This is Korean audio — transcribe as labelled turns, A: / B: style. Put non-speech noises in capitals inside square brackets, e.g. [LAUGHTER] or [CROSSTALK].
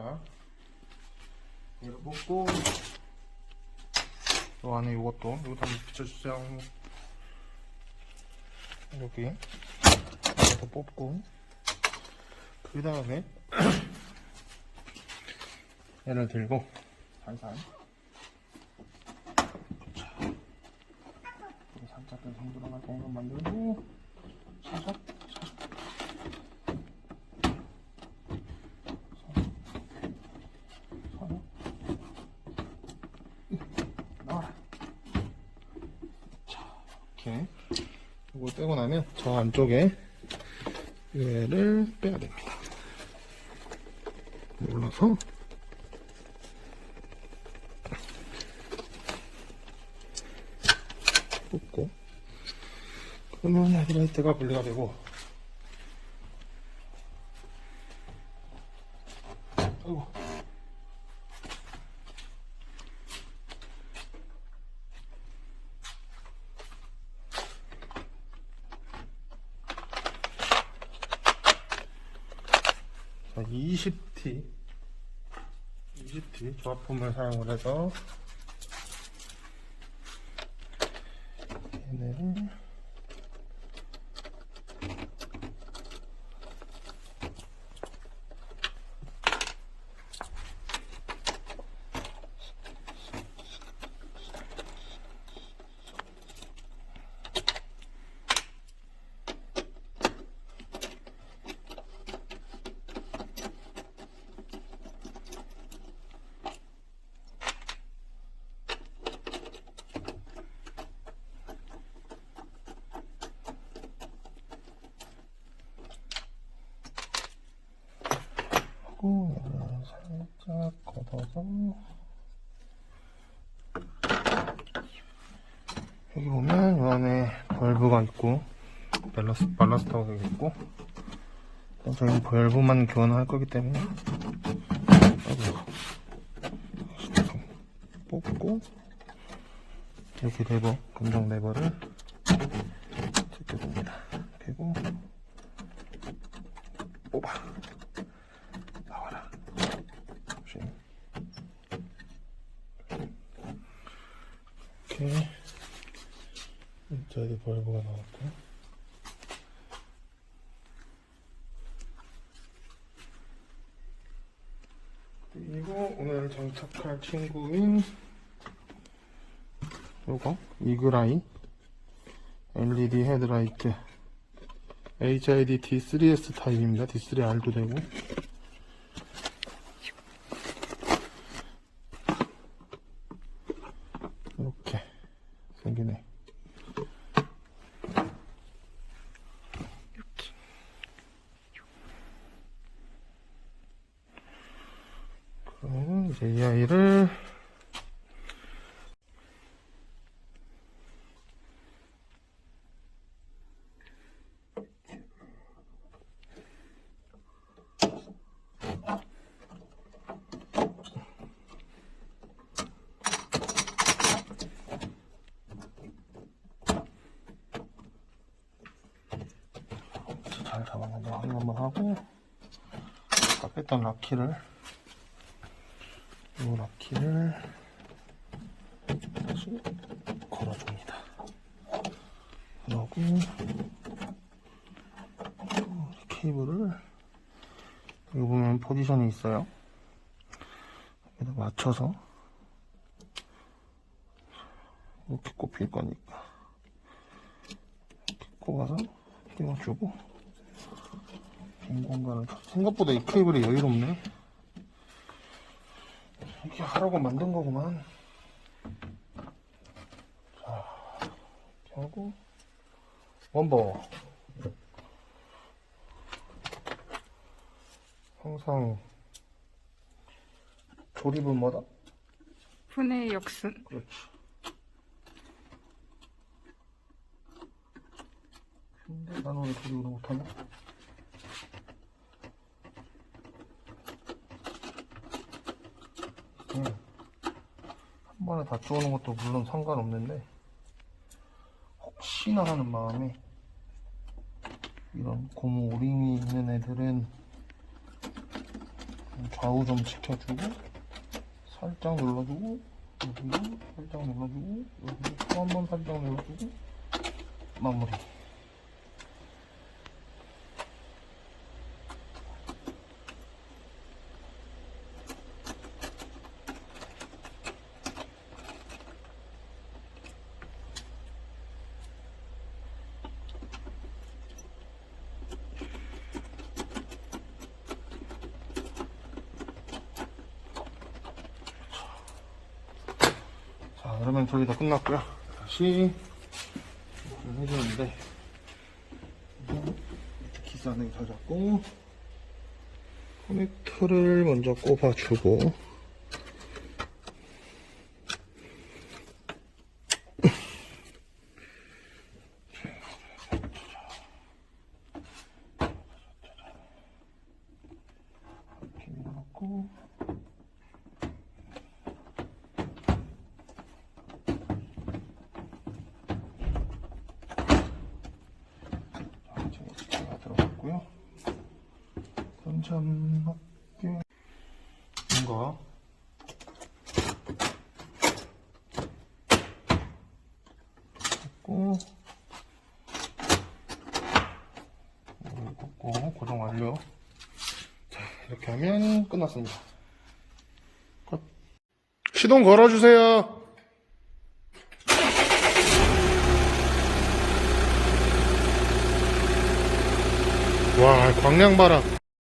A: 자, 이거 뽑고, 요 안에 요것도, 요것도 한번 붙여주세요. 여기, 이것도 뽑고, 그 다음에, [CLEARS THROAT] 얘를 들고, 살살. 살짝 좀 들어갈 공간 만들고, 살짝, 살짝. 서로 나와라. 자, 이렇게 이걸 빼고 나면 저 안쪽에 얘를 빼야 됩니다. 눌러서 뽑고 그러면 헤드라이트가 분리가 되고 아이고 20T 20T 조합품을 사용을 해서 얘네를 하고 얘를 살짝 걷어서 여기 보면 요 안에 벌브가 있고 밸러스, 발라스터가 있고 저희는 벌브만 교환할 거기 때문에. 뽑고 여기 레버 검정 레버를 제껴줍니다 그리고 뽑아 나와라. 조심. 이렇게 저기 벌브가 나왔고 그리고 오늘 장착할 친구인 요거 이그라이 LED 헤드라이트 HID D3S 타입입니다. D3R도 되고 이렇게 생기네. 그럼 이제 이 아이를 잘 잡아가지고 확인 한번 하고 아까 뺐던 락키를 이 락키를 다시 걸어줍니다. 그러고 또 케이블을 여기 보면 포지션이 있어요. 여기다 맞춰서 이렇게 꼽힐 거니까 이렇게 꼽아서 끼워주고 빈 공간을 생각보다 이 케이블이 여유롭네 이렇게 하라고 만든 거구만. 자 이렇게 하고. 원버 항상 조립은 뭐다?
B: 분해 역순.
A: 그렇지. 근데 나는 왜 조립을 못하 한 번에 다 쪼는 것도 물론 상관없는데 혹시나 하는 마음에 이런 고무 오링이 있는 애들은 좌우 좀 지켜주고 살짝 눌러주고 여기도 살짝 눌러주고 여기도 또 한 번 살짝 눌러주고 마무리 자 그러면 저기 다 끝났고요. 다시 해주는데 기스 안에 잘 잡고 커넥터를 먼저 꼽아주고 이렇게 밀어놓고 자, 지금 스티커가 들어갔고요. 손잡게 뭔가 꽂고 꽂고 고정 완료. 자 이렇게 하면 끝났습니다. 끝. 시동 걸어주세요. 와 광량 봐라